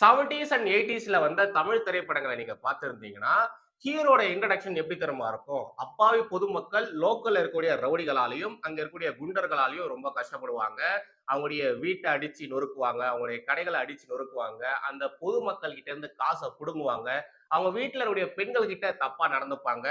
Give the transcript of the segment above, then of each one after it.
Seventies and எயிட்டிஸ்ல வந்த தமிழ் திரைப்படங்களை நீங்க பார்த்துருந்தீங்கன்னா ஹீரோட இன்ட்ரடக்ஷன் எப்படி தெரியுமா இருக்கும்? அப்பாவி பொதுமக்கள் லோக்கல்ல இருக்கக்கூடிய ரவுடிகளாலையும் அங்க இருக்கக்கூடிய குண்டர்களாலையும் ரொம்ப கஷ்டப்படுவாங்க. அவங்களுடைய வீட்டை அடிச்சு நொறுக்குவாங்க அவங்களுடைய கடைகளை அடிச்சு நொறுக்குவாங்க. அந்த பொதுமக்கள் கிட்ட இருந்து காசை பிடுங்குவாங்க. அவங்க வீட்டில் இருக்கக்கூடிய பெண்கள் கிட்ட தப்பா நடந்துப்பாங்க.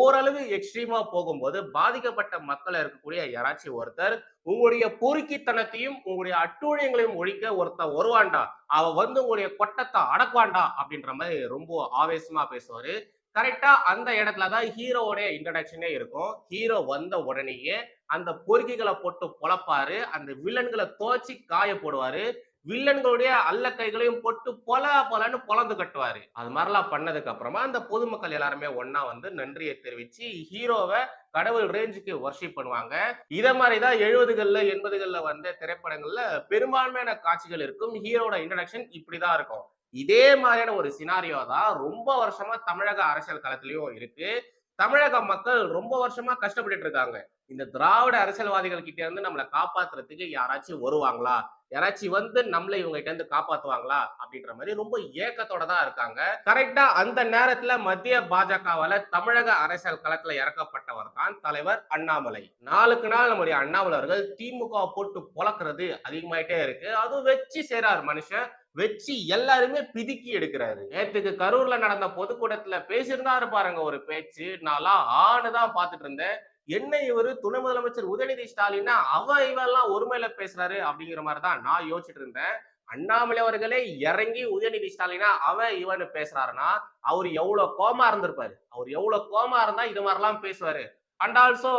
ஓரளவு எக்ஸ்ட்ரீமா போகும்போது பாதிக்கப்பட்ட மக்களை இருக்கக்கூடிய யாராச்சும் ஒருத்தர் உங்களுடைய பொறுக்கித்தனத்தையும் உங்களுடைய அட்டூழியங்களையும் ஒழிக்க ஒருத்தன் வருவான்டா அவ வந்து உங்களுடைய கொட்டத்தை அடக்குவாண்டா அப்படின்ற மாதிரி ரொம்ப ஆவேசமா பேசுவாரு. கரெக்டா அந்த இடத்துல தான் ஹீரோவோடைய இன்ட்ரடக்ஷனே இருக்கும். ஹீரோ வந்த உடனேயே அந்த பொறுக்கிகளை போட்டு பொழப்பாரு. அந்த வில்லன்களை துவச்சி காய போடுவாரு. வில்லன்களுடைய அல்ல கைகளையும் போட்டு பொல பொலன்னு பொலந்து கட்டுவாரு. அது மாதிரிலாம் பண்ணதுக்கு அப்புறமா அந்த பொதுமக்கள் எல்லாருமே ஒன்னா வந்து நன்றியை தெரிவிச்சு ஹீரோவை கடவுள் ரேஞ்சுக்கு வர்ஷிப் பண்ணுவாங்க. இத மாதிரிதான் எழுபதுகள்ல எண்பதுகள்ல வந்த திரைப்படங்கள்ல பெரும்பான்மையான காட்சிகள் இருக்கும். ஹீரோட இன்ட்ரடக்ஷன் இப்படிதான் இருக்கும். இதே மாதிரியான ஒரு சினாரியோ தான் ரொம்ப வருஷமா தமிழக அரசியல் களத்திலயும் இருக்கு. தமிழக மக்கள் ரொம்ப வருஷமா கஷ்டப்பட்டு இருக்காங்க. இந்த திராவிட அரசியல்வாதிகள் கிட்ட இருந்து நம்மளை காப்பாத்துறதுக்கு யாராச்சும் வருவாங்களா? யாராச்சும் வந்து நம்மளை இவங்க கிட்ட இருந்து காப்பாத்துவாங்களா? அப்படின்ற மாதிரி ரொம்ப ஏக்கத்தோட தான் இருக்காங்க. கரெக்டா அந்த நேரத்துல மத்திய பாஜகவால தமிழக அரசியல் களத்துல இறக்கப்பட்டவர் தான் தலைவர் அண்ணாமலை. நாளுக்கு நாள் நம்முடைய அண்ணாமலை அவர்கள் திமுக போட்டு பொழக்கிறது அதிகமாயிட்டே இருக்கு. அதுவும் வச்சு சேரார் மனுஷன். வச்சு எல்லாருமே பிதுக்கி எடுக்கிறாரு. நேத்துக்கு கரூர்ல நடந்த பொதுக்கூட்டத்துல பேசியிருந்தாரு பாருங்க ஒரு பேச்சு. நான்லாம் ஆணுதான் பாத்துட்டு இருந்தேன். என்ன இவரு துணை முதலமைச்சர் உதயநிதி ஸ்டாலினா அவ இவெல்லாம் ஒருமையில பேசுறாரு அப்படிங்கிற மாதிரி தான் நான் யோசிச்சுட்டு இருந்தேன். அண்ணாமலை அவர்களே இறங்கி உதயநிதி ஸ்டாலினா அவ இவன் பேசுறாருன்னா அவர் எவ்வளவு கோமா இருந்திருப்பாரு. அவர் எவ்வளவு கோமா இருந்தா இது மாதிரிலாம் பேசுவாரு. அண்ட் ஆல்சோ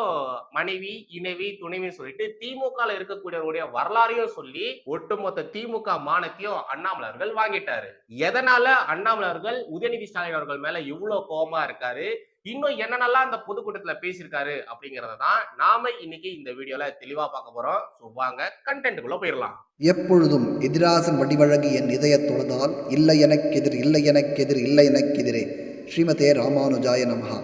மனைவி இணைவி துணைவி சொல்லிட்டு திமுக இருக்கக்கூடியவருடைய வரலாறையும் சொல்லி ஒட்டுமொத்த திமுக மானத்தையும் அண்ணாமலை அவர்கள் வாங்கிட்டாரு. எதனால அண்ணாமலை அவர்கள் உதயநிதி ஸ்டாலின் அவர்கள் மேல இவ்வளவு கோபமா இருக்காரு? இன்னும் என்னென்னலாம் அந்த பொதுக்கூட்டத்துல பேசியிருக்காரு அப்படிங்கறத தான் நாம இன்னைக்கு இந்த வீடியோல தெளிவா பார்க்க போறோம். ஸோ வாங்க கண்டென்ட்டுக்குள்ள போயிடலாம். எப்பொழுதும் எதிராசன் வடிவழகு என் இதயத் தொழுதால் இல்லை எனக்கெதிர் இல்லை எனக்கெதிர் இல்லை எனக்கெதிரே ஸ்ரீமதே ராமானுஜாய நமஹா.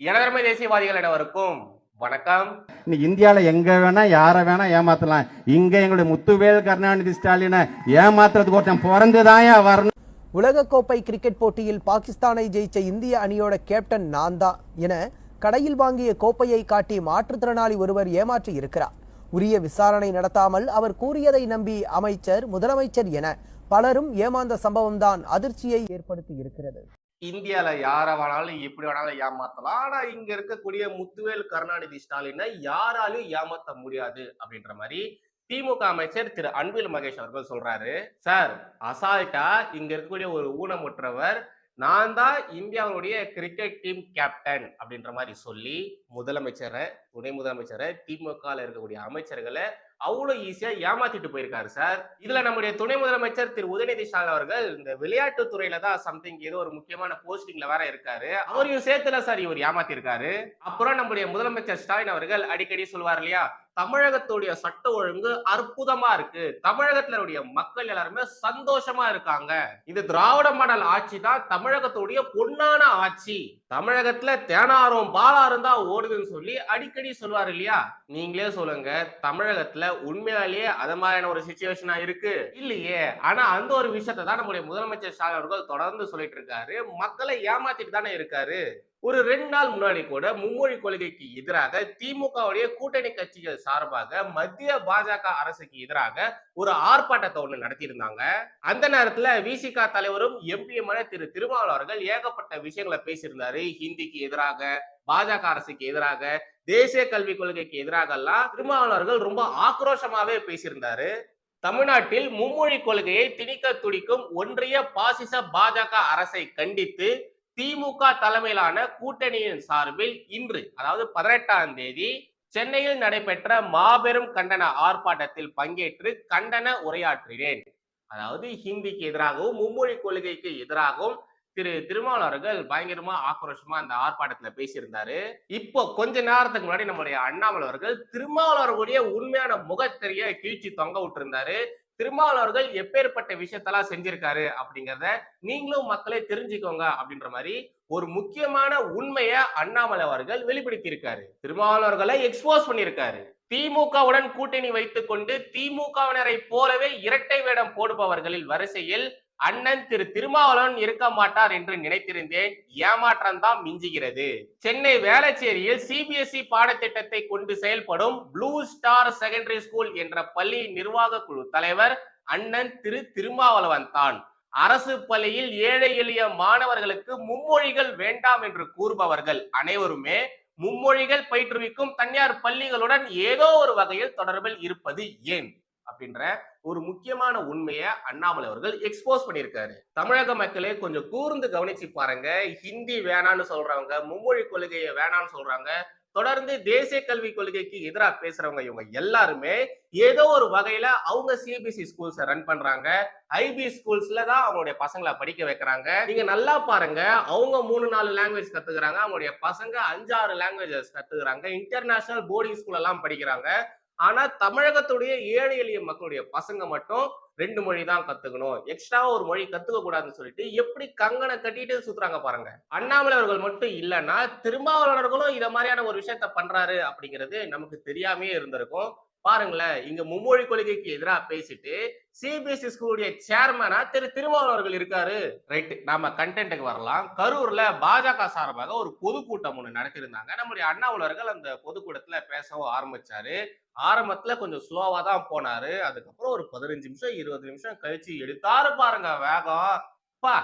எனதர்மை தேசியவாதிகள் அனைவருக்கும் வணக்கம். இன்னைக்கு இந்தியாவில் எங்க வேணா யாரை வேணா ஏமாத்தலாம். இங்க எங்களுடைய முத்துவேல் கருணாநிதி ஸ்டாலினை ஏமாத்துறதுக்கு ஒருத்தன் பிறந்துதான் வரணும். உலகக்கோப்பை கிரிக்கெட் போட்டியில் பாகிஸ்தானை ஜெயிச்ச இந்திய அணியோட கேப்டன் நான் தான் என கடையில் வாங்கிய கோப்பையை காட்டி மாற்றுத்திறனாளி ஒருவர் ஏமாற்றி இருக்கிறார். உரிய விசாரணை நடத்தாமல் அவர் கூறியதை நம்பி அமைச்சர் முதலமைச்சர் என பலரும் ஏமாந்த சம்பவம்தான் அதிர்ச்சியை ஏற்படுத்தி இருக்கிறது. இந்தியால யார வேணாலும் எப்படி வேணாலும் ஏமாத்தலாம். ஆனா இங்க இருக்கக்கூடிய முத்துவேல் கருணாநிதி ஸ்டாலினை யாராலும் ஏமாத்த முடியாது அப்படின்ற மாதிரி திமுக அமைச்சர் திரு அன்பில் மகேஷ் அவர்கள் சொல்றாரு சார் அசால்ட்டா இங்க இருக்கக்கூடிய ஒரு ஊனமுற்றவர் நான் தான் இந்தியாவுடைய கிரிக்கெட் டீம் கேப்டன் அப்படின்ற மாதிரி சொல்லி முதலமைச்சரை துணை முதலமைச்சரை திமுகல இருக்கக்கூடிய அமைச்சர்களை அவ்வளவு ஈஸியா ஏமாத்திட்டு போயிருக்காரு சார். இதுல நம்முடைய துணை முதலமைச்சர் திரு உதயநிதி ஸ்டாலின் அவர்கள் இந்த விளையாட்டு துறையில தான் சம்திங் ஏதோ ஒரு முக்கியமான போஸ்டிங்ல வேற இருக்காரு. அவரையும் சேர்த்துல சார் இவர் ஏமாத்திருக்காரு. அப்புறம் நம்முடைய முதலமைச்சர் ஸ்டாலின் அவர்கள் அடிக்கடி சொல்வார் இல்லையா தமிழகத்துடைய சட்ட ஒழுங்கு அற்புதமா இருக்கு. தமிழகத்துல உடைய மக்கள் எல்லாருமே சந்தோஷமா இருக்காங்க. இது திராவிட மாடல் ஆட்சி தான் தமிழகத்துடைய பொன்னான ஆட்சி. தமிழகத்துல தேனாரம் பாலா தான் ஓடுதுன்னு சொல்லி அடிக்கடி சொல்லுவாரு இல்லையா? நீங்களே சொல்லுங்க. தமிழகத்துல உண்மையாலேயே அது மாதிரியான ஒரு சுச்சுவேஷனா இருக்கு? இல்லையே. ஆனா அந்த ஒரு விஷயத்தை தான் நம்முடைய முதலமைச்சர் ஸ்டாலின் அவர்கள் தொடர்ந்து சொல்லிட்டு இருக்காரு. மக்களை ஏமாத்திட்டு தானே இருக்காரு. ஒரு ரெண்டு நாள் முன்னாடி கூட மும்மொழி கொள்கைக்கு எதிராக திமுகவுடைய கூட்டணி கட்சிகள் சார்பாக மத்திய பாஜக அரசுக்கு எதிராக ஒரு ஆர்ப்பாட்டத்தை ஒண்ணு நடத்தியிருந்தாங்க. அந்த நேரத்துல விசிக தலைவரும் எம்பியுமான திரு திருமாவளவர்கள் ஏகப்பட்ட விஷயங்களை பேசியிருந்தாரு. ஹிந்திக்கு எதிராக பாஜக அரசுக்கு எதிராக தேசிய கல்விக் கொள்கைக்கு எதிராக எல்லாம் திருமாவளவர்கள் ரொம்ப ஆக்ரோஷமாவே பேசியிருந்தாரு. தமிழ்நாட்டில் மும்மொழி கொள்கையை திணிக்க துடிக்கும் ஒன்றிய பாசிச பாஜக அரசை கண்டித்து திமுக தலைமையிலான கூட்டணியின் சார்பில் இன்று அதாவது பதினெட்டாம் தேதி சென்னையில் நடைபெற்ற மாபெரும் கண்டன ஆர்ப்பாட்டத்தில் பங்கேற்று கண்டன உரையாற்றினேன். அதாவது ஹிந்திக்கு எதிராகவும் மும்மொழி கொள்கைக்கு எதிராகவும் திரு திருமாவளவர்கள் பயங்கரமா ஆக்ரோஷமா அந்த ஆர்ப்பாட்டத்துல பேசியிருந்தாரு. இப்போ கொஞ்ச நேரத்துக்கு முன்னாடி நம்மளுடைய அண்ணாமலை அவர்கள் திருமாவளவர்களுடைய உண்மையான முகத்தெரிய கீழ்ச்சி தொங்க விட்டுருந்தாரு. திருமாவளவர்கள் எப்பேற்பட்ட விஷயத்தெல்லாம் செஞ்சிருக்காரு அப்படிங்கிறத நீங்களும் மக்களே தெரிஞ்சுக்கோங்க அப்படின்ற மாதிரி ஒரு முக்கியமான உண்மையை அண்ணாமலை அவர்கள் வெளிப்படுத்தி இருக்காரு திருமாவளவர்களை எக்ஸ்போஸ் பண்ணியிருக்காரு. திமுகவுடன் கூட்டணி வைத்துக் கொண்டு திமுகவினரை போலவே இரட்டை வேடம் போடுபவர்களில் வரிசையில் அண்ணன் திரு திருமாவளவன் இருக்க மாட்டார் என்று நினைத்திருந்தேன். ஏமாற்றம் தான் மிஞ்சுகிறது. சென்னை வேளச்சேரியில் சிபிஎஸ்இ பாடத்திட்டத்தை கொண்டு செயல்படும் ப்ளூ ஸ்டார் செகண்டரி ஸ்கூல் என்ற பள்ளி நிர்வாக குழு தலைவர் அண்ணன் திரு திருமாவளவன் தான். அரசு பள்ளியில் ஏழை எளிய மாணவர்களுக்கு மும்மொழிகள் வேண்டாம் என்று கூறுபவர்கள் அனைவருமே மும்மொழிகள் பயிற்றுவிக்கும் தனியார் பள்ளிகளுடன் ஏதோ ஒரு வகையில் தொடர்பில் இருப்பது ஏன்? அப்படின்ற ஒரு முக்கியமான உண்மையை அண்ணாமலை அவர்கள் எக்ஸ்போஸ் பண்ணியிருக்காரு. தமிழக மக்களே கொஞ்சம் கூர்ந்து கவனிச்சு பாருங்க. ஹிந்தி வேணான்னு சொல்றவங்க மும்மொழி கொள்கையை வேணான்னு சொல்றாங்க. தொடர்ந்து தேசிய கல்விக் கொள்கைக்கு எதிராக பேசுறவங்க இவங்க எல்லாருமே ஏதோ ஒரு வகையில அவங்க சிபிஎஸ்சி ஸ்கூல்ஸ் ரன் பண்றாங்க. ஐபி ஸ்கூல்ஸ்ல தான் அவங்களுடைய பசங்களை படிக்க வைக்கிறாங்க. நீங்க நல்லா பாருங்க. அவங்க மூணு நாலு லாங்குவேஜ் கத்துக்கிறாங்க. அவங்களுடைய பசங்க அஞ்சாறு லாங்குவேஜஸ் கத்துக்கிறாங்க. இன்டர்நேஷனல் போர்டிங் ஸ்கூல் எல்லாம் படிக்கிறாங்க. ஆனா தமிழகத்துடைய ஏழை எளிய மக்களுடைய பசங்க மட்டும் ரெண்டு மொழி தான் கத்துக்கணும். எக்ஸ்ட்ராவா ஒரு மொழி கத்துக்க கூடாதுன்னு சொல்லிட்டு எப்படி கங்கனை கட்டிட்டு சுத்துறாங்க பாருங்க. அண்ணாமலை அவர்கள் மட்டும் இல்லைன்னா திருமாவளவர்களும் இத மாதிரியான ஒரு விஷயத்த பண்றாரு அப்படிங்கிறது நமக்கு தெரியாமே இருந்திருக்கும். பாருங்களேன் இங்க மும்மொழி கொள்கைக்கு எதிராக பேசிட்டு சிபிஎஸ்சி ஸ்கூலுடைய சேர்மனா திரு திருமாவளவர்கள் இருக்காரு. ரைட் நாம கண்டென்ட்டுக்கு வரலாம். கரூர்ல பாஜக சார்பாக ஒரு பொதுக்கூட்டம் ஒண்ணு நடத்திருந்தாங்க நம்முடைய அண்ணாவுலர்கள் அந்த பொதுக்கூட்டத்துல பேசவும் ஆரம்பிச்சாரு. ஆரம்பத்துல கொஞ்சம் ஸ்லோவா தான் போனாரு. அதுக்கப்புறம் ஒரு பதினஞ்சு நிமிஷம் இருபது நிமிஷம் கழிச்சு எடுத்தாரு பாருங்க வேகம். பா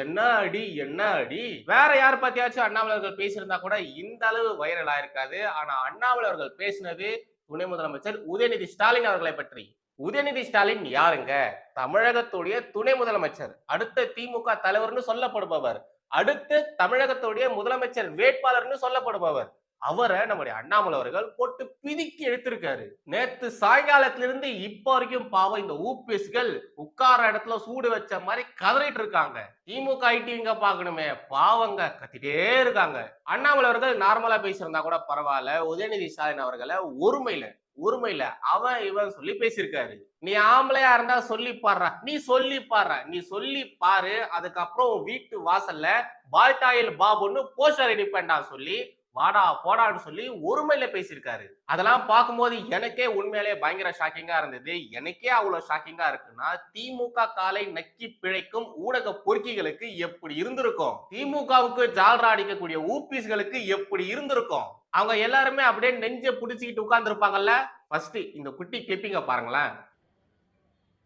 என்ன அடி என்ன அடி? வேற யார் பத்தியாச்சும் அண்ணாமலை அவர்கள் பேசியிருந்தா கூட இந்த அளவு வைரல் ஆயிருக்காது. ஆனா அண்ணாமலை அவர்கள் பேசினது துணை முதலமைச்சர் உதயநிதி ஸ்டாலின் அவர்களை பற்றி. உதயநிதி ஸ்டாலின் யாருங்க? தமிழகத்துடைய துணை முதலமைச்சர். அடுத்த திமுக தலைவர்னு சொல்லப்படுபவர். அடுத்து தமிழகத்துடைய முதலமைச்சர் வேட்பாளர்னு சொல்லப்படுபவர். அவரை நம்முடைய அண்ணாமலை அவர்கள் போட்டு பிதுக்கி எடுத்திருக்காரு. நேத்து சாயங்காலத்திலிருந்து இப்ப வரைக்கும் பாவம் இந்த ஊபிஎஸ்கள் உட்கார இடத்துல சூடு வச்ச மாதிரி கதறிட்டு இருக்காங்க. திமுக ஐடிங்க பாக்கணுமே பாவங்க கத்திட்டே இருக்காங்க. அண்ணாமலை அவர்கள் நார்மலா பேசியிருந்தா கூட பரவாயில்ல. உதயநிதி ஸ்டாலின் அவர்களை ஒருமையில ஒருமையில அவன் இவன் சொல்லி பேசியிருக்காரு. நீ ஆம்பளையா இருந்தா சொல்லி பாடுறா. நீ சொல்லி பாடுற. நீ சொல்லி பாரு. அதுக்கப்புறம் உன் வீட்டு வாசல்ல பால்டாயில் பாபுன்னு போஸ்டர் அடிப்பேன்டா சொல்லி வாடா போடான்னு சொல்லி ஒருமையில பேசியிருக்காரு. அதெல்லாம் பார்க்கும்போது எனக்கே உண்மையிலே பயங்கர ஷாக்கிங்கா இருந்தது. எனக்கே அவ்வளவு ஷாக்கிங்கா இருக்குன்னா திமுக காலை நக்கி பிழைக்கும் ஊடக பொறுக்கிகளுக்கு எப்படி இருந்திருக்கும்? திமுகவுக்கு ஜால்ரா அடிக்கக்கூடிய ஊபிஸ்களுக்கு எப்படி இருந்திருக்கும்? அவங்க எல்லாருமே அப்படியே நெஞ்ச புடிச்சுக்கிட்டு உட்கார்ந்து இருப்பாங்கல்ல ஃபர்ஸ்ட் இந்த குட்டி கிளிப்பிங்க பாருங்களேன்.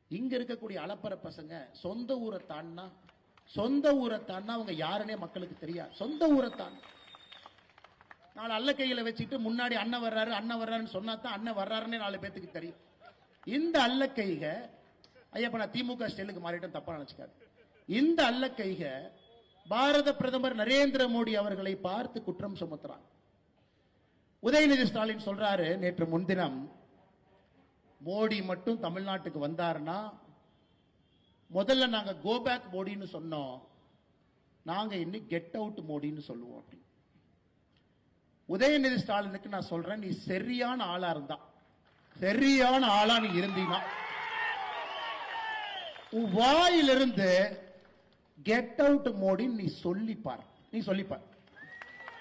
இங்க இருக்கக்கூடிய அலப்பற பசங்க சொந்த ஊரை தாண்டினா சொந்த ஊரை தாண்டினா அவங்க யாருன்னே மக்களுக்கு தெரியாது. சொந்த ஊரை தாண்டா நாலு அல்ல கையில வச்சுட்டு முன்னாடி அண்ணன் வர்றாரு அண்ணன் வர்றாருன்னு சொன்னா தான் அண்ணன் வர்றாருன்னே நாலு பேத்துக்கு தெரியும். இந்த அல்ல கைக ஐயப்ப நான் திமுக ஸ்டைலுக்கு மாறிட்டேன் தப்பா நினைச்சுக்காது. இந்த அல்ல கைக பாரத பிரதமர் நரேந்திர மோடி அவர்களை பார்த்து குற்றம் சுமத்துறான். உதயநிதி ஸ்டாலின் சொல்றாரு நேற்று முன்தினம் மோடி மட்டும் தமிழ்நாட்டுக்கு வந்தாருன்னா முதல்ல நாங்க கோபேக் மோடின்னு சொன்னோம். நாங்க இன்னும் கெட் அவுட் மோடின்னு சொல்லுவோம் அப்படின்னு உதயநிதி ஸ்டாலினுக்கு நான் சொல்றேன் நீ சரியான ஆளா இருந்தா. சரியான ஆளா நீ இருந்தீனா. உன் வாயிலிருந்து கெட் அவுட் மோடின்னு நீ சொல்லிப்பார். நீ சொல்லிப்பார்.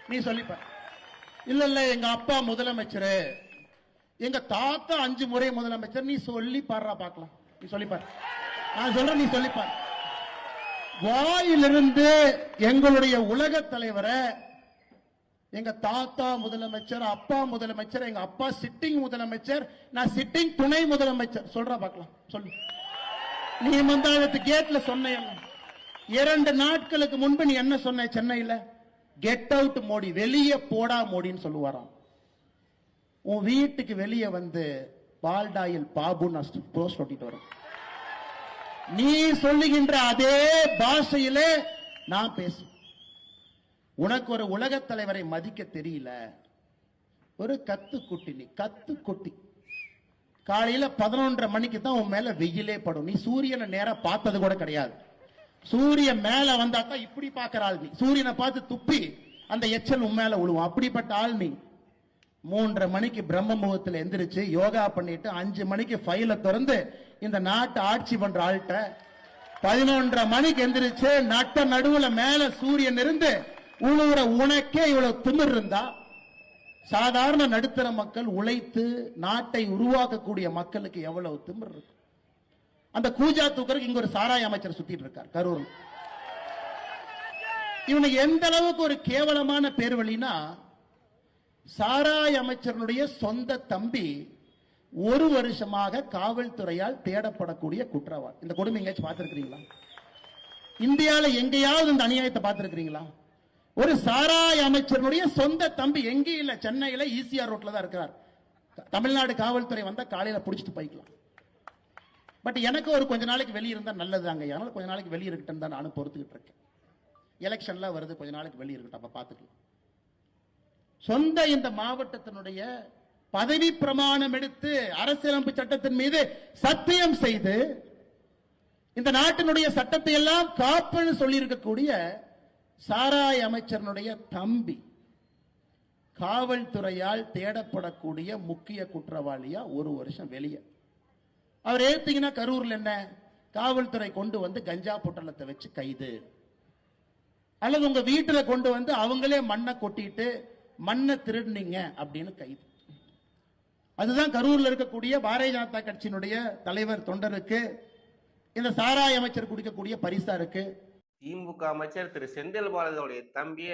நீ சொல்லிப்பார். இல்ல இல்ல எங்க அப்பா முதலமைச்சர் எங்க தாத்தா அஞ்சு முறை முதலமைச்சர் நீ சொல்லி பாடுறா பார்க்கலாம் நீ சொல்லி பாரு நான் சொல்றேன் நீ சொல்லிப்பார். வாயிலிருந்து எங்களுடைய உலக தலைவரை எங்க தாத்தா முதலமைச்சர் அப்பா முதலமைச்சர் எங்க அப்பா சிட்டிங் முதலமைச்சர் நான் சிட்டிங் துணை முதலமைச்சர். சொல்ற பார்க்கலாம். சொல்லு. நீ மந்தாயத்து கேட்ல சொன்ன இரண்டு நாட்களுக்கு முன்பு நீ என்ன சொன்ன சென்னையில? கெட் அவுட் மோடி வெளியே போடா மோடின்னு சொல்லுவாராம். உன் வீட்டுக்கு வெளியே வந்து பால்டாயில் பாபு நான் போஸ்ட் ஒட்டிட்டு வரேன். நீ சொல்லுகின்ற அதே பாஷையிலே நான் பேசுவேன் உனக்கு ஒரு உலகத் தலைவரை மதிக்க தெரியல. ஒரு கத்து குட்டி நீ கத்து குட்டி. காலையில பதினொன்றரை மணிக்கு தான் உன் மேல வெயிலே படும். நீ சூரியனை நேரா பார்த்தது கூட கிடையாது. சூரியன் மேல வந்தா தான் இப்படி பார்க்கிற ஆள் நீ. சூரியனை பார்த்து துப்பி அந்த எச்சல் உன் மேல விழுவும் அப்படிப்பட்ட ஆள் நீ. மூன்றரை மணிக்கு பிரம்ம முகத்துல எந்திரிச்சு யோகா பண்ணிட்டு அஞ்சு மணிக்கு ஃபைல திறந்து இந்த நாட்டை ஆட்சி பண்ற ஆள்கிட்ட பதினொன்றரை மணிக்கு எந்திரிச்சு நட்ட நடுவுல மேல சூரியன் இருந்து உழுவுற உனக்கே இவ்வளவு திமிர் இருந்தா சாதாரண நடுத்தர மக்கள் உழைத்து நாட்டை உருவாக்கக்கூடிய மக்களுக்கு எவ்வளவு திமிர் இருக்கும். அந்த கூஜா தூக்கருக்கு இங்க ஒரு சாராய அமைச்சர் சுத்திட்டு இருக்கார் கரூர். இவனுக்கு எந்த அளவுக்கு ஒரு கேவலமான பேர் வழினா சாராய அமைச்சருடைய சொந்த தம்பி ஒரு வருஷமாக காவல்துறையால் தேடப்படக்கூடிய குற்றவாளி. இந்த கொடுமை எங்கேயாச்சும் பார்த்திருக்கிறீங்களா? இந்தியாவில் எங்கேயாவது இந்த அநியாயத்தை பார்த்திருக்கிறீங்களா? ஒரு சாராய அமைச்சருடைய சொந்த தம்பி எங்கேயும் இல்ல சென்னையில ஈசிஆர் ரோட்ல தான் இருக்கிறார் தமிழ்நாடு காவல்துறை வந்தா காலையில புடிச்சிட்டு போய்க்கலாம். பட் எனக்கு ஒரு கொஞ்ச நாளைக்கு வெளியே இருந்தா நல்லதுதாங்க அதனால கொஞ்ச நாளைக்கு வெளியே இருக்கட்டும் தான் நானும் பொறுத்துக்கிட்டு இருக்கேன். எலெக்ஷன்லாம் வருது கொஞ்ச நாளைக்கு வெளியே இருக்கட்டும் அப்ப பாத்துக்கலாம். சொந்த இந்த மாவட்டத்தினுடைய பதவி பிரமாணம் எடுத்து அரசியலமைப்பு சட்டத்தின் மீது சத்தியம் செய்து இந்த நாட்டினுடைய சட்டத்தை எல்லாம் காப்புன்னு சொல்லி இருக்கக்கூடிய சாராய் அமைச்சரனுடைய தம்பி காவல்துறையால் தேடப்படக்கூடிய முக்கிய குற்றவாளியா ஒரு வருஷம் வெளியே. அவர் ஏத்தீங்கன்னா கரூர்ல என்ன? காவல்துறை கொண்டு வந்து கஞ்சா பொட்டலத்தை வச்சு கைது. அல்லது உங்க வீட்டுல கொண்டு வந்து அவங்களே மண்ணை கொட்டிட்டு மண்ணை திருடுனீங்க அப்படின்னு கைது. அதுதான் கரூர்ல இருக்கக்கூடிய பாரதிய ஜனதா கட்சியினுடைய தலைவர் தொண்டருக்கு இந்த சாராய அமைச்சர் குடிக்கக்கூடிய பரிசா இருக்கு. திமுக அமைச்சர் திரு. செந்தில் பாலாஜியோடைய தம்பிய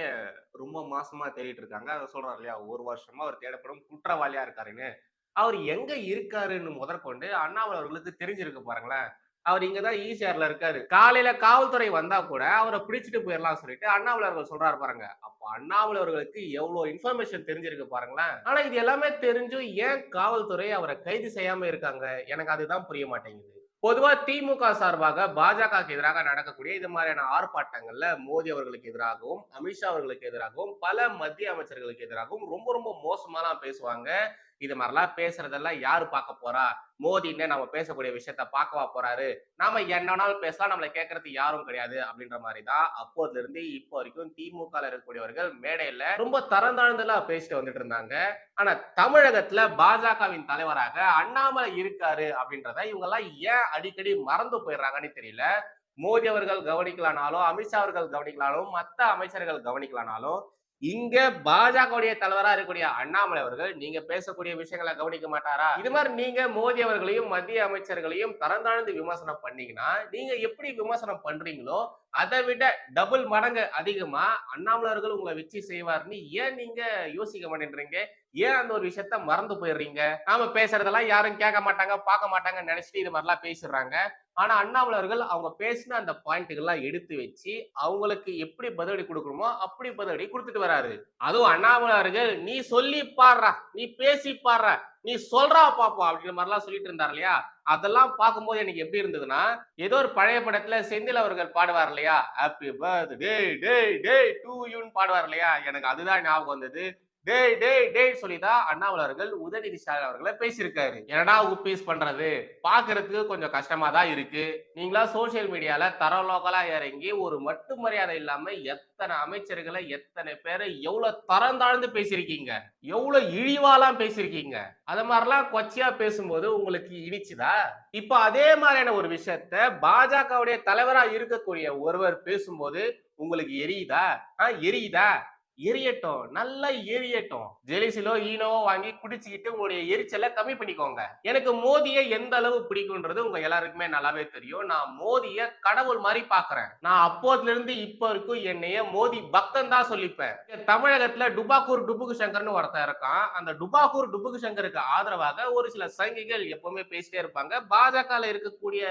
ரொம்ப மாசமா தேடிட்டு இருக்காங்க. அதை சொல்றாரு இல்லையா? ஒரு வருஷமா அவர் தேடப்படும் குற்றவாளியா இருக்காருன்னு. அவர் எங்க இருக்காருன்னு முதற்கொண்டு அண்ணாமலை அவர்களுக்கு தெரிஞ்சிருக்கு பாருங்களேன். அவர் இங்கதான் ஈசிஆர்ல இருக்காரு. காலையில காவல்துறை வந்தா கூட அவரை பிடிச்சிட்டு போயிடலாம் சொல்லிட்டு அண்ணாமலை அவர்கள் சொல்றாரு பாருங்க. அப்ப அண்ணாமலை அவர்களுக்கு எவ்வளவு இன்ஃபர்மேஷன் தெரிஞ்சிருக்கு பாருங்களேன். ஆனா இது எல்லாமே தெரிஞ்சும் ஏன் காவல்துறை அவரை கைது செய்யாம இருக்காங்க? எனக்கு அதுதான் புரிய மாட்டேங்குது. பொதுவா திமுக சார்பாக பாஜகவுக்கு எதிராக நடக்கக்கூடிய இது மாதிரியான ஆர்ப்பாட்டங்கள்ல மோடி அவர்களுக்கு எதிராகவும் அமித்ஷா அவர்களுக்கு எதிராகவும் பல மத்திய அமைச்சர்களுக்கு எதிராகவும் ரொம்ப ரொம்ப மோசமாலாம் பேசுவாங்க. இது மாதிரிலாம் பேசுறதெல்லாம் யாரு பார்க்க போறா? மோடின்னு நம்ம பேசக்கூடிய விஷயத்த பார்க்கவா போறாரு? நாம என்ன பேசலாம் நம்மளை கேட்கறது யாரும் கிடையாது அப்படின்ற மாதிரி தான் அப்போதுல இருந்து இப்போ வரைக்கும் திமுக இருக்கக்கூடியவர்கள் மேடையில ரொம்ப தரந்தாழ்ந்தெல்லாம் பேசிட்டு வந்துட்டு இருந்தாங்க. ஆனா தமிழகத்துல பாஜகவின் தலைவராக அண்ணாமலை இருக்காரு அப்படின்றத இவங்க எல்லாம் ஏன் அடிக்கடி மறந்து போயிடுறாங்கன்னு தெரியல. மோடி அவர்கள் கவனிக்கலானாலும் அமித்ஷா அவர்கள் கவனிக்கலானாலும் மற்ற அமைச்சர்கள் கவனிக்கலானாலும் இங்க பாஜகவுடைய தலைவரா இருக்கக்கூடிய அண்ணாமலை அவர்கள் நீங்க பேசக்கூடிய விஷயங்களை கவனிக்க மாட்டாரா? இது மாதிரி நீங்க மோடி அவர்களையும் மத்திய அமைச்சர்களையும் தரந்தாழ்ந்து விமர்சனம் பண்ணீங்கன்னா நீங்க எப்படி விமர்சனம் பண்றீங்களோ அதை விட டபுள் மடங்கு அதிகமா அண்ணாமலை அவர்கள் உங்களை வெற்றி செய்வார்னு ஏன் நீங்க யோசிக்க மாட்டேன்றீங்க? ஏன் அந்த ஒரு விஷயத்த மறந்து போயிடுறீங்க? நாம பேசுறதெல்லாம் யாரும் கேட்க மாட்டாங்க பார்க்க மாட்டாங்கன்னு நினைச்சிட்டு இது மாதிரிலாம் பேசிடுறாங்க. ஆனா அண்ணாமலை அவர்கள் அவங்க பேசின அந்த பாயிண்ட்டுகள்லாம் எடுத்து வச்சு அவங்களுக்கு எப்படி பதிலடி கொடுக்கணுமோ அப்படி பதிலடி கொடுத்துட்டு வராரு. அதுவும் அண்ணாமலை அவர்கள் நீ சொல்லி பாடுறா நீ பேசி பாடுற நீ சொல்றா பாப்போம் அப்படின்ற மாதிரிலாம் சொல்லிட்டு இருந்தார் இல்லையா? அதெல்லாம் பார்க்கும்போது எனக்கு எப்படி இருந்ததுன்னா ஏதோ ஒரு பழைய படத்துல செந்தில் அவர்கள் பாடுவார் இல்லையா? Happy birthday day day to யூன்னு பாடுவார் இல்லையா? எனக்கு அதுதான் ஞாபகம் வந்தது. டேய் டேய் டேய் சொல்லிதான் அண்ணாமலை அவர்கள் உதயநிதி ஸ்டாலின் அவர்களை பேசியிருக்காரு. என்னடா உப்பீஸ் பண்றது? பாக்குறதுக்கு கொஞ்சம் கஷ்டமா தான் இருக்கு. நீங்களா சோசியல் மீடியால தர லோக்கலா இறங்கி ஒரு மட்டு மரியாதை இல்லாம எத்தனை அமைச்சர்களை எத்தனை பேரை எவ்வளவு தரம் தாழ்ந்து பேசியிருக்கீங்க? எவ்வளவு இழிவாலாம் பேசியிருக்கீங்க? அது மாதிரிலாம் கொச்சையா பேசும்போது உங்களுக்கு இனிச்சுதா? இப்ப அதே மாதிரியான ஒரு விஷயத்த பாஜகவுடைய தலைவரா இருக்கக்கூடிய ஒருவர் பேசும்போது உங்களுக்கு எரியுதா? ஆ எரியுதா? எரியட்டும் நல்லா எரியட்டும். ஜெலிசிலோ ஈனோவோ வாங்கி குடிச்சுக்கிட்டு உங்களுடைய எரிச்சலை கம்மி பண்ணிக்கோங்க. எனக்கு மோதியை எந்த அளவு பிடிக்கும்ன்றது உங்க எல்லாருக்குமே நல்லாவே தெரியும். நான் மோதிய கடவுள் மாதிரி பாக்குறேன் நான் அப்போதுல இருந்து இப்ப வரைக்கும் என்னைய மோதி பக்தன் தான் சொல்லிப்பேன். தமிழகத்துல டுபாக்கூர் டுபுக்கு சங்கர்னு ஒருத்தன் இருக்கான். அந்த டுபாக்கூர் டுபுக்கு சங்கருக்கு ஆதரவாக ஒரு சில சங்கிகள் எப்பவுமே பேசிட்டே இருப்பாங்க. பாஜகல இருக்கக்கூடிய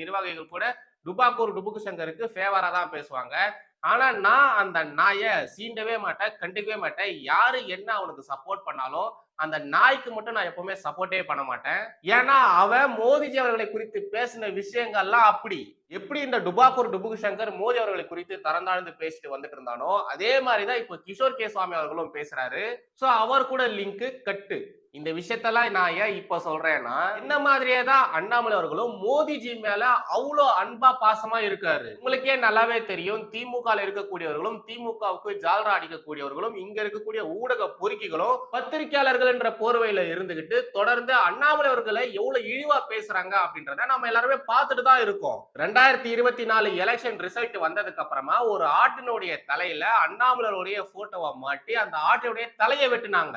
நிர்வாகிகள் கூட டுபாக்கூர் டுபுக்கு சங்கருக்கு ஃபேவரா தான் பேசுவாங்க. ஆனா நான் அந்த நாயை சீண்டவே மாட்டேன் கண்டுக்கவே மாட்டேன். யாரு என்ன அவனுக்கு சப்போர்ட் பண்ணாலும் அந்த நாய்க்கு மட்டும் நான் எப்பவுமே சப்போர்ட்டே பண்ண மாட்டேன். ஏன்னா அவன் மோதிஜி அவர்களை குறித்து பேசின விஷயங்கள்லாம் அப்படி. எப்படி இந்த டுபாக்கூர் டுபுகு சங்கர் மோதி அவர்களை குறித்து தரந்தாழ்ந்து பேசிட்டு வந்துட்டு இருந்தானோ அதே மாதிரிதான் இப்போ கிஷோர் கே சுவாமி அவர்களும் பேசுறாரு. சோ அவர் கூட லிங்க் கட்டு. இந்த விஷயத்தெல்லாம் நான் ஏன் இப்ப சொல்றேன்னா இந்த மாதிரியே தான் அண்ணாமலை அவர்களும் மோடிஜி மேல அவ்வளோ அன்பா பாசமா இருக்காரு. உங்களுக்கே நல்லாவே தெரியும் திமுக இருக்கக்கூடியவர்களும் திமுகவுக்கு ஜால்ரா அடிக்கக்கூடியவர்களும் இங்க இருக்கக்கூடிய ஊடக பொறுக்கிகளும் பத்திரிகையாளர்கள் என்ற போர்வையில இருந்துகிட்டு தொடர்ந்து அண்ணாமலை அவர்களை எவ்வளவு இழிவா பேசுறாங்க அப்படின்றத நம்ம எல்லாருமே பார்த்துட்டு தான் இருக்கோம். ரெண்டாயிரத்தி இருபத்தி நாலு எலெக்ஷன் ரிசல்ட் வந்ததுக்கு அப்புறமா ஒரு ஆட்டினுடைய தலையில அண்ணாமலையுடைய போட்டோவை மாட்டி அந்த ஆட்டினுடைய தலையை வெட்டினாங்க.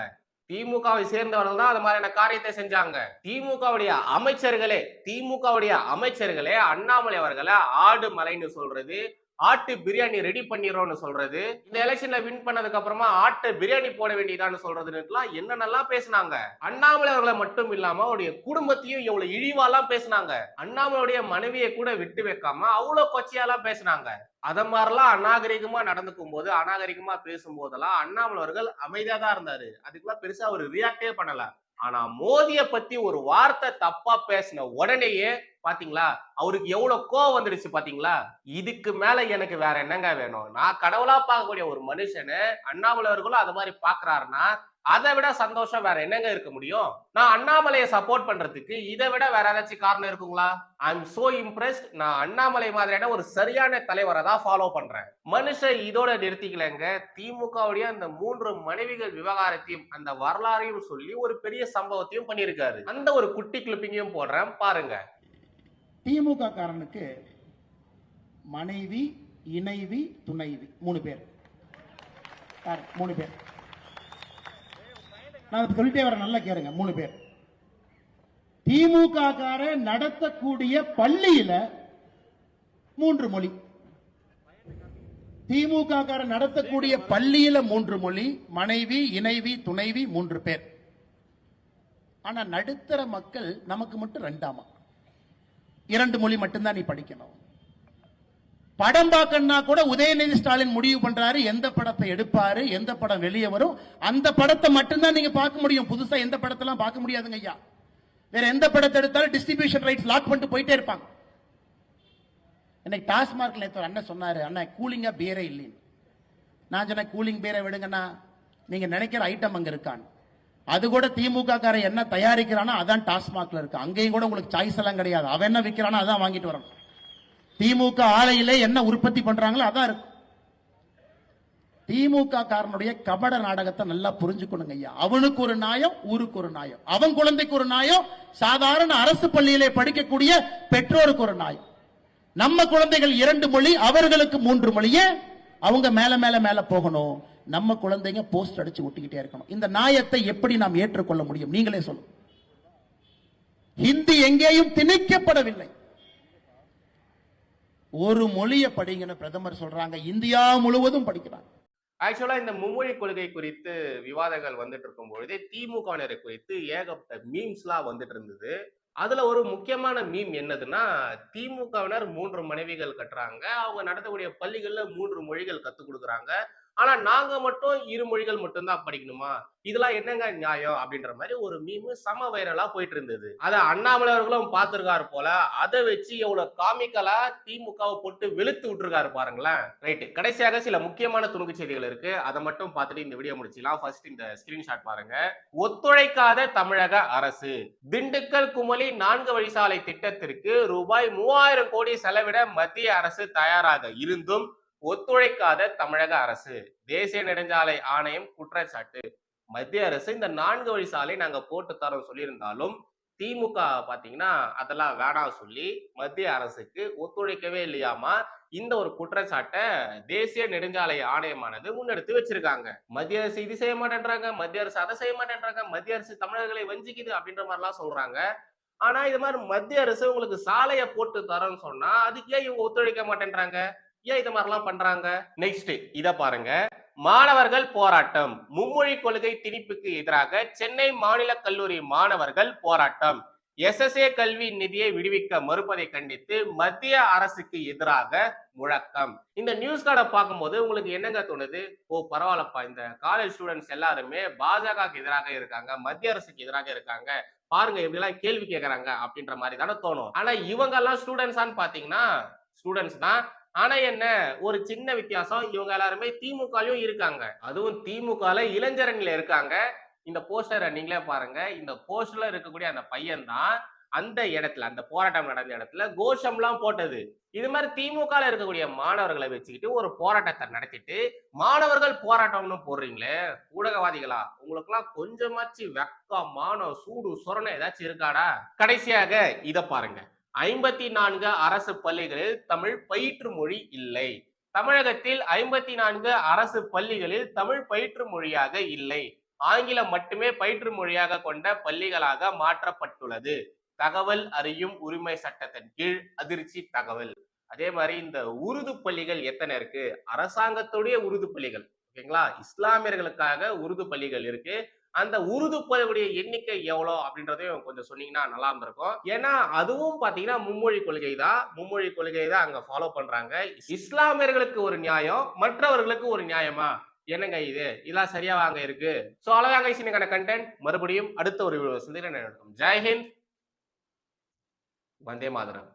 திமுகவை சேர்ந்தவர்கள் தான் அது மாதிரியான காரியத்தை செஞ்சாங்க. திமுகவுடைய அமைச்சர்களே திமுகவுடைய அமைச்சர்களே அண்ணாமலை அவர்களை ஆடு மலைன்னு சொல்றது ஆட்டு பிரியாணி ரெடி பண்ணிடுறோம்னு சொல்றது இந்த எலெக்ஷன்ல வின் பண்ணதுக்கு அப்புறமா ஆட்டு பிரியாணி போட வேண்டியதான்னு சொல்றதுன்னுலாம் என்னென்னலாம் பேசுனாங்க? அண்ணாமலை அவர்களை மட்டும் இல்லாம அவருடைய குடும்பத்தையும் இவ்வளவு இழிவாலாம் பேசுனாங்க. அண்ணாமலையுடைய மனைவியை கூட விட்டு வைக்காம அவ்வளவு கொச்சையாலாம் பேசுனாங்க. அதை மாதிரிலாம் அநாகரிகமா நடந்துக்கும் போது அநாகரிகமா பேசும் போதெல்லாம் அண்ணாமலை அவர்கள் அமைதியா தான் இருந்தாரு. அதுக்கெல்லாம் பெருசா அவர் ரியாக்டே பண்ணல. ஆனா மோதிய பத்தி ஒரு வார்த்தை தப்பா பேசின உடனேயே பாத்தீங்களா அவருக்கு எவ்வளவு கோவம் வந்துடுச்சு பாத்தீங்களா? இதுக்கு மேல எனக்கு வேற என்னங்க வேணும்? நான் கடவுளா பார்க்கக்கூடிய ஒரு மனுஷனை அண்ணாமலை அவர்களும் அது மாதிரி பாக்குறாருன்னா அதை விட சந்தோஷம் வேற என்னங்க இருக்க முடியும்? நான் அண்ணாமலையை சப்போர்ட் பண்றதுக்கு இதை விட வேற ஏதாச்சும் காரணம் இருக்குங்களா? ஐ எம் சோ இம்ப்ரெஸ்ட் நான் அண்ணாமலை மாதிரியான ஒரு சரியான தலைவரை தான் ஃபாலோ பண்றேன். மனுஷன் இதோட நிறுத்திக்கலங்க. திமுகவுடைய அந்த மூன்று மனைவிகள் விவகாரத்தையும் அந்த வரலாறையும் சொல்லி ஒரு பெரிய சம்பவத்தையும் பண்ணியிருக்காரு. அந்த ஒரு குட்டி கிளிப்பிங்கையும் போடுறேன். பாருங்க. திமுக காரனுக்கு மனைவி இணைவி துணைவி மூணு பேர். மூணு பேர். நான் இப்ப சொல்லிட்டே வரேன் நல்லா கேளுங்க மூணு பேர். திமுக கார நடத்தக்கூடிய பள்ளியில மூன்று மொழி. திமுக கார நடத்தக்கூடிய பள்ளியில மூன்று மொழி மனைவி இணைவி துணைவி மூன்று பேர். ஆனா நடுத்தர மக்கள் நமக்கு மட்டும் ரெண்டாமா? இரண்டு மொழி மட்டும்தான் நீ படிக்கணும். படம் பார்க்கணும்னா கூட உதயநிதி ஸ்டாலின் முடிவு பண்றாரு. எந்த படத்தை எடுப்பாரு? எந்த படம் வெளியே வரும்? அந்த படத்தை மட்டும்தான் நீங்க பார்க்க முடியும். புதுசா எந்த படத்தெல்லாம் பார்க்க முடியாதுங்க ஐயா. வேற எந்த படத்தை எடுத்தாலும் டிஸ்ட்ரிபியூஷன் ரைட்ஸ் லாக் பண்ணிட்டு போயிட்டே இருப்பாங்க. இன்னைக்கு டாஸ்மார்க் நேற்று ஒரு அண்ணன் சொன்னாரு அண்ணன் கூலிங்கா பேரே இல்லைன்னு. நான் சொன்னேன் கூலிங் பேரை விடுங்கண்ணா. நீங்க நினைக்கிற ஐட்டம் அங்க இருக்கான்னு. அது கூட திமுக காரன் என்ன தயாரிக்கிறானோ அதான் டாஸ்மார்க்ல இருக்கு. அங்கேயும் கூட உங்களுக்கு சாய்ஸ் எல்லாம் கிடையாது. அவன் என்ன விற்கிறானோ அதான் வாங்கிட்டு வரணும். திமுக ஆலையிலே என்ன உற்பத்தி பண்றாங்களோ அதான் இருக்கும் திமுக காரனுடைய கபட நாடகத்தை நல்லா புரிஞ்சுக்கணுங்க ஐயா. அவனுக்கு ஒரு நாயம் ஊருக்கு ஒரு நாயம். அவன் குழந்தைக்கு ஒரு நாயம் சாதாரண அரசு பள்ளியிலே படிக்கக்கூடிய பெற்றோருக்கு ஒரு நாயம். நம்ம குழந்தைகள் இரண்டு மொழி அவர்களுக்கு மூன்று மொழியே அவங்க மேல மேல மேல போகணும். நம்ம குழந்தைங்க போஸ்ட் அடிச்சு ஒட்டிக்கிட்டே இருக்கணும். இந்த நாயத்தை எப்படி நாம் ஏற்றுக்கொள்ள முடியும்? நீங்களே சொல்லும் ஹிந்தி எங்கேயும் திணிக்கப்படவில்லை. ஒரு மொழியை படிங்கன்னு பிரதமர் சொல்றாங்க. இந்தியா முழுவதும் படிக்கிறாங்க. ஆக்சுவலா இந்த மும்மொழி கொள்கை குறித்து விவாதங்கள் வந்துட்டு இருக்கும் பொழுதே திமுகவினரை குறித்து ஏகப்பட்ட மீம்ஸ்லாம் வந்துட்டு இருந்தது. அதுல ஒரு முக்கியமான மீம் என்னதுன்னா திமுகவினர் மூன்று மனைவிகள் கட்டுறாங்க. அவங்க நடத்தக்கூடிய பள்ளிகள்ல மூன்று மொழிகள் கத்துக் கொடுக்குறாங்க. ஆனா நாங்க மட்டும் இரு மொழிகள் மட்டும்தான் படிக்கணுமா? இதெல்லாம் என்னங்க நியாயம்? அப்படின்ற மாதிரி ஒரு மீமு சம வைரலா போயிட்டு இருந்தது. அதை அண்ணாமலை அவர்களும் பார்த்திருக்காரு போல அதை வச்சு எவ்வளவு காமிக்கலா திமுகவை போட்டு வெளுத்து விட்டுருக்காரு பாருங்களேன். ரைட்டு கடைசியாக சில முக்கியமான துணுக்கு செய்திகள் இருக்கு. அதை மட்டும் பார்த்துட்டு இந்த வீடியோ முடிச்சிடலாம் ஃபர்ஸ்ட் இந்த ஸ்கிரீன்ஷாட் பாருங்க. ஒத்துழைக்காத தமிழக அரசு. திண்டுக்கல் குமளி நான்கு வழிசாலை திட்டத்திற்கு ரூபாய் மூவாயிரம் கோடி செலவிட மத்திய அரசு தயாராக இருந்தும் ஒத்துழைக்காத தமிழக அரசு. தேசிய நெடுஞ்சாலை ஆணையம் குற்றச்சாட்டு. மத்திய அரசு இந்த நான்கு வழி சாலை நாங்க போட்டு தரோம் சொல்லியிருந்தாலும் திமுக பாத்தீங்கன்னா அதெல்லாம் வேணாம் சொல்லி மத்திய அரசுக்கு ஒத்துழைக்கவே இல்லையாமா? இந்த ஒரு குற்றச்சாட்டை தேசிய நெடுஞ்சாலை ஆணையமானது முன்னெடுத்து வச்சிருக்காங்க. மத்திய அரசு இது செய்ய மாட்டேன்றாங்க மத்திய அரசு அதை செய்ய மாட்டேன்றாங்க மத்திய அரசு தமிழர்களை வஞ்சிக்குது அப்படின்ற மாதிரிலாம் சொல்றாங்க. ஆனா இது மாதிரி மத்திய அரசு உங்களுக்கு சாலையை போட்டு தரோம்னு சொன்னா அதுக்கே இவங்க ஒத்துழைக்க மாட்டேன்றாங்க? ஏன் இது மாதிரிலாம் பண்றாங்க? நெக்ஸ்ட் இதை பாருங்க. மாணவர்கள் போராட்டம். மும்மொழி கொள்கை திணிப்புக்கு எதிராக சென்னை மாநில கல்லூரி மாணவர்கள் போராட்டம். எஸ்எஸ்ஏ கல்வி நிதியை விடுவிக்க மறுப்பதை கண்டித்து மத்திய அரசுக்கு எதிராக முழக்கம். இந்த நியூஸ் கார்டை பார்க்கும்போது உங்களுக்கு என்னங்க தோணுது? ஓ பரவாயில்லப்பா. இந்த காலேஜ் ஸ்டூடெண்ட்ஸ் எல்லாருமே பாஜகவுக்கு எதிராக இருக்காங்க மத்திய அரசுக்கு எதிராக இருக்காங்க. பாருங்க இப்படி எல்லாம் கேள்வி கேட்கறாங்க அப்படின்ற மாதிரி தானே தோணும். ஆனா இவங்க எல்லாம் ஸ்டூடெண்ட்ஸான்னு பாத்தீங்கன்னா ஸ்டூடெண்ட்ஸ் தான் ஆனா என்ன? ஒரு சின்ன வித்தியாசம். இவங்க எல்லாருமே திமுகலயும் இருக்காங்க. அதுவும் திமுகல இளைஞரணில இருக்காங்க. இந்த போஸ்டரை நீங்களே பாருங்க. இந்த போஸ்டர்ல இருக்கக்கூடிய அந்த பையன் தான் அந்த இடத்துல அந்த போராட்டம் நடந்த இடத்துல கோஷம்லாம் போட்டது. இது மாதிரி திமுகல இருக்கக்கூடிய மாணவர்களை வச்சுக்கிட்டு ஒரு போராட்டத்தை நடத்திட்டு மாணவர்கள் போராட்டம்னு போடுறீங்களே ஊடகவாதிகளா? உங்களுக்குலாம் கொஞ்சமாச்சு வெக்கம் மானம் சூடு சொரணை ஏதாச்சும் இருக்காடா? கடைசியாக இதை பாருங்க. ஐம்பத்தி நான்கு அரசு பள்ளிகளில் தமிழ் பயிற்று மொழி இல்லை. தமிழகத்தில் ஐம்பத்தி நான்கு அரசு பள்ளிகளில் தமிழ் பயிற்று மொழியாக இல்லை. ஆங்கிலம் மட்டுமே பயிற்று மொழியாக கொண்ட பள்ளிகளாக மாற்றப்பட்டுள்ளது. தகவல் அறியும் உரிமை சட்டத்தின் கீழ் அதிர்ச்சி தகவல். அதே மாதிரி இந்த உருது பள்ளிகள் எத்தனை இருக்கு? அரசாங்கத்துடைய உருது பள்ளிகள். ஓகேங்களா? இஸ்லாமியர்களுக்காக உருது பள்ளிகள் இருக்கு. அந்த உருது போயக்கூடிய எண்ணிக்கை எவ்வளோ அப்படின்றதையும் கொஞ்சம் சொன்னீங்கன்னா நல்லா இருந்திருக்கும். ஏன்னா அதுவும் பார்த்தீங்கன்னா மும்மொழி கொள்கை தான். மும்மொழி கொள்கை தான் அங்க ஃபாலோ பண்றாங்க. இஸ்லாமியர்களுக்கு ஒரு நியாயம் மற்றவர்களுக்கு ஒரு நியாயமா? என்னங்க இது? இதெல்லாம் சரியா வாங்க இருக்கு. ஸோ அழகாக இன்னைக்கான கண்டென்ட் மறுபடியும் அடுத்த ஒரு சந்திரன் நடக்கும் ஜெய்ஹிந்த் வந்தே மாதரம்.